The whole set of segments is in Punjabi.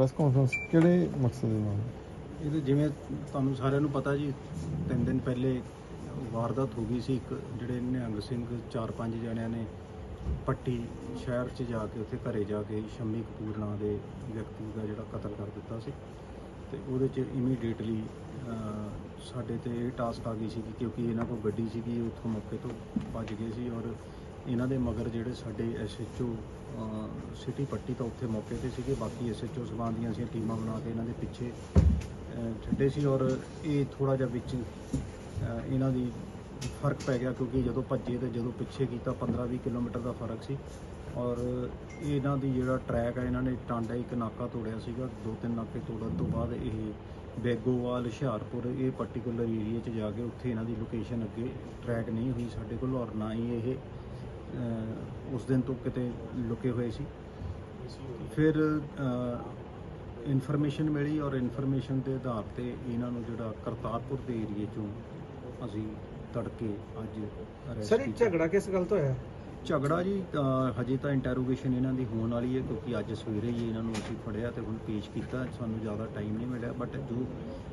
ਪ੍ਰੈਸ ਕਾਨਫਰੰਸ ਕਿਹੜੇ ਮਕਸਦ ਦੇ ਨਾਲ? ਇਹ ਜਿਵੇਂ ਤੁਹਾਨੂੰ ਸਾਰਿਆਂ ਨੂੰ ਪਤਾ ਜੀ, ਤਿੰਨ ਦਿਨ ਪਹਿਲੇ ਵਾਰਦਾਤ ਹੋ ਗਈ ਸੀ ਇੱਕ, ਜਿਹੜੇ ਨਿਹੰਗ ਸਿੰਘ ਚਾਰ ਪੰਜ ਜਣਿਆਂ ਨੇ ਪੱਟੀ ਸ਼ਹਿਰ 'ਚ ਜਾ ਕੇ ਉੱਥੇ ਘਰੇ ਜਾ ਕੇ ਸ਼ੰਮੀ ਕਪੂਰ ਨਾਂ ਦੇ ਵਿਅਕਤੀ ਦਾ ਜਿਹੜਾ ਕਤਲ ਕਰ ਦਿੱਤਾ ਸੀ। ਤੇ ਉਹਦੇ 'ਚ ਇਮੀਡੀਏਟਲੀ ਸਾਡੇ ਤੇ ਇਹ ਟਾਸਕ ਆ ਗਈ ਸੀ ਕਿ ਕਿਉਂਕਿ ਇਹਨਾਂ ਕੋਲ ਗੱਡੀ ਸੀਗੀ ਉੱਥੋਂ ਮੌਕੇ ਤੋਂ ਭੱਜ ਗਏ ਸੀ ਔਰ ਇਹਨਾਂ ਦੇ ਮਗਰ ਜਿਹੜੇ ਸਾਡੇ ਐਸਐਚਓ ਸਿਟੀ ਪੱਟੀ ਤਾਂ ਉੱਥੇ ਮੌਕੇ ਤੇ ਸੀਗੇ, ਬਾਕੀ ਐਸਐਚਓ ਸਭਾਂ ਦੀਆਂ ਅਸੀਂ ਟੀਮਾਂ ਬਣਾ ਕੇ ਇਹਨਾਂ ਦੇ ਪਿੱਛੇ ਛੱਡੇ ਸੀ ਔਰ ਇਹ ਥੋੜਾ ਜਿਹਾ ਵਿੱਚ ਇਹਨਾਂ ਦੀ ਫ਼ਰਕ ਪੈ ਗਿਆ ਕਿਉਂਕਿ ਜਦੋਂ ਭੱਜੇ ਤੇ ਜਦੋਂ ਪਿੱਛੇ ਕੀਤਾ 15-20 ਕਿਲੋਮੀਟਰ ਦਾ ਫ਼ਰਕ ਸੀ ਔਰ ਇਹਨਾਂ ਦੀ ਜਿਹੜਾ ਟਰੈਕ ਹੈ ਇਹਨਾਂ ਨੇ ਟਾਂਡਾ ਇੱਕ ਨਾਕਾ ਤੋੜਿਆ ਸੀਗਾ, ਦੋ ਤਿੰਨ ਨਾਕੇ ਤੋੜਨ ਤੋਂ ਬਾਅਦ ਇਹ ਬੇਗੋਵਾਲ, ਹੁਸ਼ਿਆਰਪੁਰ, ਇਹ ਪਾਰਟਿਕੂਲਰ ਏਰੀਆ 'ਚ ਜਾ ਕੇ ਉੱਥੇ ਇਹਨਾਂ ਦੀ ਲੋਕੇਸ਼ਨ ਅੱਗੇ ਟਰੈਕ ਨਹੀਂ ਹੋਈ ਸਾਡੇ ਕੋਲ ਔਰ ਨਾ ਹੀ ਇਹ ਉਸ ਦਿਨ ਤੋਂ ਕਿਤੇ ਲੁਕੇ ਹੋਏ ਸੀ। ਫਿਰ ਇਨਫੋਰਮੇਸ਼ਨ ਮਿਲੀ ਔਰ ਇਨਫੋਰਮੇਸ਼ਨ ਦੇ ਆਧਾਰ ਤੇ ਇਹਨਾਂ ਨੂੰ ਜਿਹੜਾ ਕਰਤਾਰਪੁਰ ਦੇ ਏਰੀਏ ਚੋਂ ਅਸੀਂ ਤੜਕੇ ਅੱਜ ਸਰ ਇਹ। ਝਗੜਾ ਕਿਸ ਗੱਲ ਤੋਂ ਹੋਇਆ? ਝਗੜਾ ਜੀ ਹਜੇ ਤਾਂ ਇੰਟਰੋਗੇਸ਼ਨ ਇਹਨਾਂ ਦੀ ਹੋਣ ਵਾਲੀ ਹੈ ਕਿਉਂਕਿ ਅੱਜ ਸਵੇਰੇ ਹੀ ਇਹਨਾਂ ਨੂੰ ਅਸੀਂ ਫੜਿਆ ਤੇ ਹੁਣ ਪੇਸ਼ ਕੀਤਾ। ਸਾਨੂੰ ਜ਼ਿਆਦਾ ਟਾਈਮ ਨਹੀਂ ਮਿਲਿਆ ਬਟ ਜੋ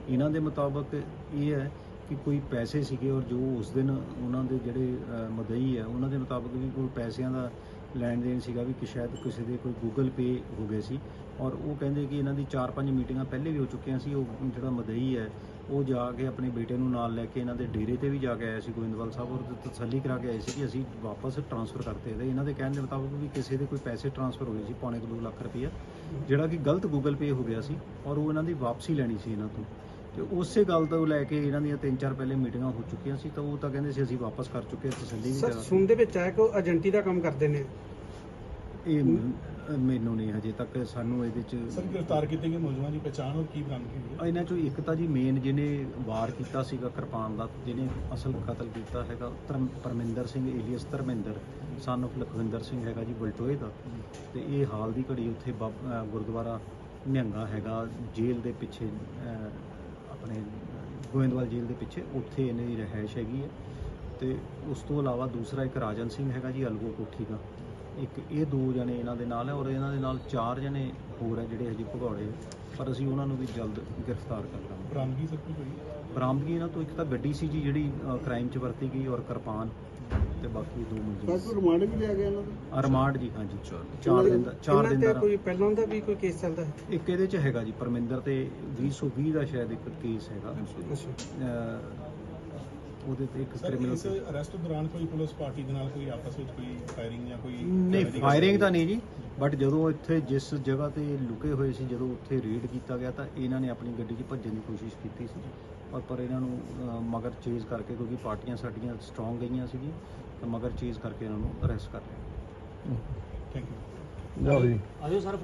ਇਹਨਾਂ ਦੇ ਮੁਤਾਬਕ ਇਹ ਹੈ ਕਿ ਕੋਈ ਪੈਸੇ ਸੀਗੇ ਔਰ ਜੋ ਉਸ ਦਿਨ ਉਹਨਾਂ ਦੇ ਜਿਹੜੇ ਮਦਈ ਹੈ ਉਹਨਾਂ ਦੇ ਮੁਤਾਬਕ ਵੀ ਕੋਈ ਪੈਸਿਆਂ ਦਾ ਲੈਣ ਦੇਣ ਸੀਗਾ ਵੀ ਕਿ ਸ਼ਾਇਦ ਕਿਸੇ ਦੇ ਕੋਈ ਗੂਗਲ ਪੇ ਹੋ ਗਏ ਸੀ। ਔਰ ਉਹ ਕਹਿੰਦੇ ਕਿ ਇਹਨਾਂ ਦੀ 4-5 ਮੀਟਿੰਗਾਂ ਪਹਿਲੇ ਵੀ ਹੋ ਚੁੱਕੀਆਂ ਸੀ, ਉਹ ਜਿਹੜਾ ਮਦਈ ਹੈ, ਉਹ ਜਾ ਕੇ ਆਪਣੇ ਬੇਟੇ ਨੂੰ ਨਾਲ ਲੈ ਕੇ ਇਹਨਾਂ ਦੇ ਡੇਰੇ ਤੇ ਵੀ ਜਾ ਕੇ ਆਇਆ ਸੀ ਗੋਇੰਦਵਾਲ ਸਾਹਿਬ ਔਰ ਤਸੱਲੀ ਕਰਾ ਕੇ ਆਏ ਸੀ ਕਿ ਅਸੀਂ ਵਾਪਸ ਟ੍ਰਾਂਸਫਰ ਕਰਤੇ ਤੇ ਇਹਨਾਂ ਦੇ ਕਹਿਣ ਦੇ ਮੁਤਾਬਕ ਵੀ ਕਿਸੇ ਦੇ ਕੋਈ ਪੈਸੇ ਟ੍ਰਾਂਸਫਰ ਹੋਏ ਸੀ, ਪੌਣੇ ਕੁ ਦੋ ਲੱਖ ਰੁਪਈਆ, ਜਿਹੜਾ ਕਿ ਗਲਤ ਗੂਗਲ ਪੇ ਹੋ ਗਿਆ ਸੀ ਔਰ ਉਹ ਇਹਨਾਂ ਦੀ ਵਾਪਸੀ ਲੈਣੀ ਸੀ ਇਹਨਾਂ ਤੋਂ। ਤੇ ਉਸੇ ਗੱਲ ਤੋਂ ਲੈ ਕੇ ਇਹਨਾਂ ਦੀਆਂ ਤਿੰਨ ਚਾਰ ਪਹਿਲੇ ਮੀਟਿੰਗਾਂ ਹੋ ਚੁੱਕੀਆਂ ਸੀ ਤਾਂ ਉਹ ਤਾਂ ਕਹਿੰਦੇ ਸੀ ਅਸੀਂ ਵਾਪਸ ਕਰ ਚੁੱਕੇ ਹਾਂ, ਤਸੱਲੀ ਵੀ ਸਰ ਕਰਾ ਸੁਣ ਦੇ ਵਿੱਚ ਆਇਆ ਕਿ ਉਹ ਏਜੰਟੀ ਦਾ ਕੰਮ ਕਰਦੇ ਨੇ? ਇਹ ਮ- ਮੈਨੂੰ ਨਹੀਂ ਹਜੇ ਤੱਕ ਸਾਨੂੰ ਇਹਦੇ ਚ ਸਰ ਗ੍ਰਿਫਤਾਰ ਕੀਤੇ ਗਏ ਨੌਜਵਾਨ ਦੀ ਪਛਾਣ ਔਰ ਕੀ ਬਰਾਮਦਗੀ ਹੋਈ ਹੈ ਇਹਨਾਂ ਚੋਂ ਇੱਕ ਤਾਂ ਜੀ ਮੇਨ ਜਿਹਨੇ ਵਾਰ ਕੀਤਾ ਸੀਗਾ ਕਿਰਪਾਨ ਦਾ ਜਿਹਨੇ ਅਸਲ ਕਤਲ ਕੀਤਾ ਹੈਗਾ ਧਰਮ- Parminder Singh alias Dharminder son of Lakhwinder Singh ਹੈਗਾ ਜੀ ਬਲਟੋਏ ਦਾ। ਤੇ ਇਹ ਹਾਲ ਦੀ ਘੜੀ ਉੱਥੇ ਬਾਬ- ਅਹ ਗੁਰਦੁਆਰਾ ਨਿਹੰਗਾ ਹੈਗਾ ਜੇਲ੍ਹ ਦੇ ਪਿੱਛੇ ਅਹ, ਆਪਣੇ ਗੋਇੰਦਵਾਲ ਜੇਲ੍ਹ ਦੇ ਪਿੱਛੇ ਉੱਥੇ ਇਹਨਾਂ ਦੀ ਰਿਹਾਇਸ਼ ਹੈਗੀ ਹੈ। ਤੇ ਉਸ ਤੋਂ ਇਲਾਵਾ ਦੂਸਰਾ ਇੱਕ ਰਾਜਨ ਸਿੰਘ ਹੈਗਾ ਜੀ ਅਲਗੋ ਕੋਠੀ ਦਾ। ਇੱਕ ਇਹ ਦੋ ਜਣੇ ਇਹਨਾਂ ਦੇ ਨਾਲ ਹੈ ਔਰ ਇਹਨਾਂ ਦੇ ਨਾਲ ਚਾਰ ਜਣੇ ਹੋਰ ਹੈ ਜਿਹੜੇ ਹਜੇ ਭਗੌੜੇ। ਪਰ ਅਸੀਂ ਉਹਨਾਂ ਨੂੰ ਵੀ ਜਲਦ ਗ੍ਰਿਫਤਾਰ ਕਰ ਲਾਂਗੇ। ਬਰਾਮਦਗੀ ਸਰ ਕੋਈ ਹੋਈ ਬਰਾਮਦਗੀ ਇਹਨਾਂ ਤੋਂ ਇੱਕ ਤਾਂ ਗੱਡੀ ਸੀ ਜੀ ਜਿਹੜੀ ਕ੍ਰਾਈਮ 'ਚ ਵਰਤੀ ਗਈ ਔਰ ਕਿਰਪਾਨ। ਤੇ ਬਾਕੀ ਦੋ ਮੁਲਜ਼ਮ ਰਿਮਾਂਡ ਵੀ ਲਿਆ ਗਿਆ ਇਹਨਾਂ ਦਾ? ਰਿਮਾਂਡ ਜੀ ਹਾਂਜੀ ਚਾਰ ਦਿਨ ਦਾ ਚਾਰ ਦਿਨ ਦਾ ਕੋਈ ਪਹਿਲਾਂ ਦਾ ਵੀ ਕੋਈ ਕੇਸ ਚੱਲਦਾ ਹੈ? ਇੱਕ ਇਹਦੇ 'ਚ ਹੈਗਾ ਜੀ ਪਰਮਿੰਦਰ ਤੇ 220 ਦਾ ਸ਼ਾਇਦ ਇੱਕ ਕੇਸ ਹੈਗਾ। ਅੱਛਾ। ਉਹਦੇ ਤੇ ਇੱਕ ਸਰ ਕ੍ਰਿਮੀਨਲ ਇਸ ਅਰੈਸਟ ਦੌਰਾਨ ਕੋਈ ਪੁਲਿਸ ਪਾਰਟੀ ਦੇ ਨਾਲ ਕੋਈ ਆਪਸ ਵਿੱਚ ਕੋਈ ਫਾਇਰਿੰਗ ਜਾਂ ਕੋਈ ਨਹੀਂ ਫਾਇਰਿੰਗ ਤਾਂ ਨਹੀਂ ਜੀ ਬਟ ਜਦੋਂ ਇੱਥੇ ਜਿਸ ਜਗ੍ਹਾ ਤੇ ਲੁਕੇ ਹੋਏ ਸੀ ਜਦੋਂ ਉੱਥੇ ਰੇਡ ਕੀਤਾ ਗਿਆ ਤਾਂ ਇਹਨਾਂ ਨੇ ਆਪਣੀ ਗੱਡੀ 'ਚ ਭੱਜਣ ਦੀ ਕੋਸ਼ਿਸ਼ ਕੀਤੀ ਸੀ ਪਰ ਪਰ ਇਹਨਾਂ ਨੂੰ ਮਗਰ ਚੇਜ਼ ਕਰਕੇ ਕਿਉਂਕਿ ਪਾਰਟੀਆਂ ਸਾਡੀਆਂ ਸਟਰੋਂਗ ਗਈਆਂ ਸੀ ਤਾਂ ਮਗਰ ਚੇਜ਼ ਕਰਕੇ ਇਹਨਾਂ ਨੂੰ ਅਰੈਸਟ ਕਰ ਲਿਆ। ਥੈਂਕ ਯੂ ਆਜੋ ਸਰ